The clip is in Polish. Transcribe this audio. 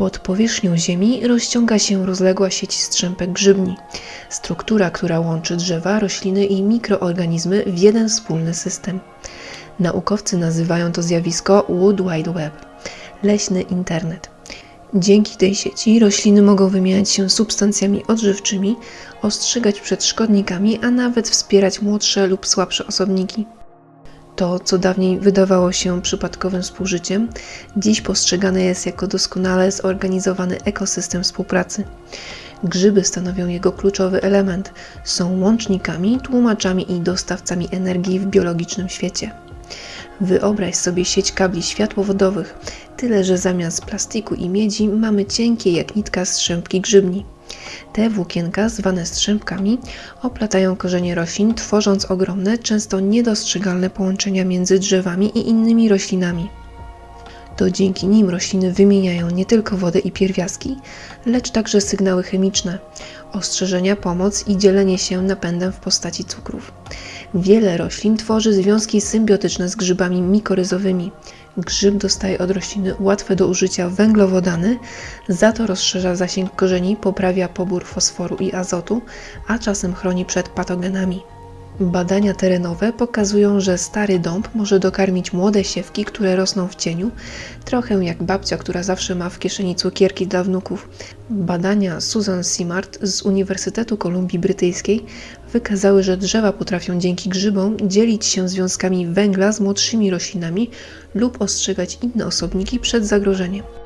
Pod powierzchnią ziemi rozciąga się rozległa sieć strzępek grzybni. Struktura, która łączy drzewa, rośliny i mikroorganizmy w jeden wspólny system. Naukowcy nazywają to zjawisko Wood Wide Web leśny internet. Dzięki tej sieci rośliny mogą wymieniać się substancjami odżywczymi, ostrzegać przed szkodnikami, a nawet wspierać młodsze lub słabsze osobniki. To, co dawniej wydawało się przypadkowym współżyciem, dziś postrzegane jest jako doskonale zorganizowany ekosystem współpracy. Grzyby stanowią jego kluczowy element, są łącznikami, tłumaczami i dostawcami energii w biologicznym świecie. Wyobraź sobie sieć kabli światłowodowych, tyle że zamiast plastiku i miedzi mamy cienkie jak nitka strzępki grzybni. Te włókienka, zwane strzępkami, oplatają korzenie roślin, tworząc ogromne, często niedostrzegalne połączenia między drzewami i innymi roślinami. To dzięki nim rośliny wymieniają nie tylko wodę i pierwiastki, lecz także sygnały chemiczne, ostrzeżenia, pomoc i dzielenie się napędem w postaci cukrów. Wiele roślin tworzy związki symbiotyczne z grzybami mikoryzowymi. Grzyb dostaje od rośliny łatwe do użycia węglowodany, za to rozszerza zasięg korzeni, poprawia pobór fosforu i azotu, a czasem chroni przed patogenami. Badania terenowe pokazują, że stary dąb może dokarmić młode siewki, które rosną w cieniu, trochę jak babcia, która zawsze ma w kieszeni cukierki dla wnuków. Badania Susan Simard z Uniwersytetu Kolumbii Brytyjskiej wykazały, że drzewa potrafią dzięki grzybom dzielić się związkami węgla z młodszymi roślinami lub ostrzegać inne osobniki przed zagrożeniem.